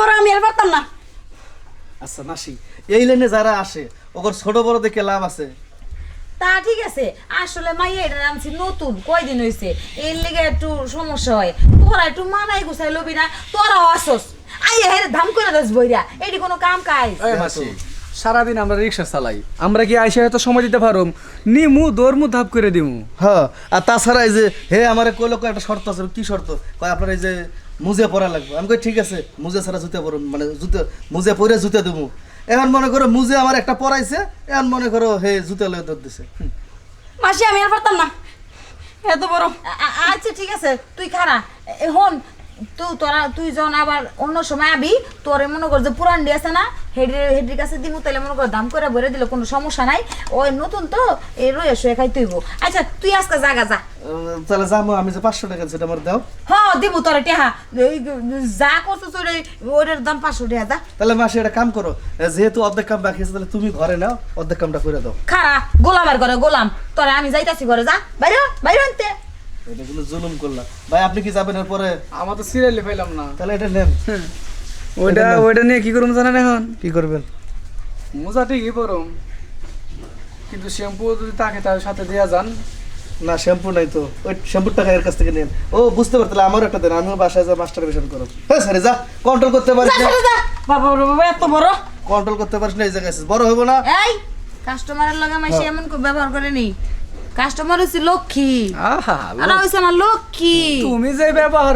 বড় আমি আর পারতাম না। আচ্ছা নাসি এই লাইনে যারা আসে ওগর ছোট বড় দেখে লাভ আছে? তা ঠিক আছে আসলে মাইয়া এটা আনছি নতুন কয়দিন হয়েছে এর লেগে একটু সমস্যা হয়। তোরা একটু মানাই গুছাই লবি না তোরা আসস। আইয়া হেরে ধাম করে দোস বইরা এটি কোনো কাম কাজ। এই মাসি সারাদিন আমরা রিক্সা চালাই। আমরা কি আইসা হয়তো সময় দিতে পারো নিমু দৌড়মু ধাপ করে দিমু। হ্যাঁ আর তাছাড়া এই যে হে আমার কইলো কয় একটা শর্ত আছে কি শর্ত? কয় আপনার এই যে মুজে পরা লাগবে। আমি কই ঠিক আছে মুজে ছাড়া জুতে পরো মানে জুতে মুজে পরে জুতে দেবো এখন মনে করো মুজে আমার একটা পরাইছে এখন মনে করো হে জুতে লয়ে দৌড় দিছে। মাসি আমি আর পারতাম না। এত বড়। আচ্ছা ঠিক আছে তুই খারা হন তুই তোরা তুই যখন আবার অন্য সময় আবি তোরে মনে কর যে পুরান ডি আছে না হেডির হেডির কাছে দিমু তাহলে মনে কর দাম করে ভরে দিলে কোনো সমস্যা নাই। ওই নতুন তো এই রয়ে শুয়ে খাই তুইব আচ্ছা তুই আজকে জাগা যা। তাহলে যাব আমি যে পাঁচশো টাকা সেটা আমার দাও। হ্যাঁ দিব তোরে টেহা। যা করছিস ওই ওইটার দাম পাঁচশো টাকা দা তাহলে মাসি একটা কাম করো যেহেতু অর্ধেক কাম বাকি আছে তাহলে তুমি ঘরে নাও অর্ধেক কামটা করে দাও। খারা গোলামের ঘরে গোলাম। তোরে আমি যাইতাছি ঘরে যা। বাইরে বাইরে আনতে। এটা কিন্তু জুলুম করলাম। ভাই আপনি কি যাবেন এরপরে? আমার তো সিরিয়ালি পাইলাম না। তাহলে এটা নেন। ওইটা ওইটা নিয়ে কি করুম জানেন এখন? কি করবেন? মোজা ঠিকই পরম কিন্তু শ্যাম্পু যদি তাকে তার সাথে দেওয়া যান। না শ্যাম্পু নাই তো। ওই শ্যাম্পুর টাকা এর কাছ থেকে নেন। ও বুঝতে পারতো আমারও একটা দেন। আমিও বাসায় যা মাস্টার বেশন করো হ্যাঁ স্যার যা। কন্ট্রোল করতে পারিস না। বাবা বাবা এত বড়। কন্ট্রোল করতে পারিস না এই জায়গায়। বড় হইব না। এই কাস্টমারের লগে মাইসে এমন করে ব্যবহার করে নি কাস্টমার হচ্ছে লক্ষ্মী। আহা আর হইছে না লক্ষ্মী। তুমি যে ব্যবহার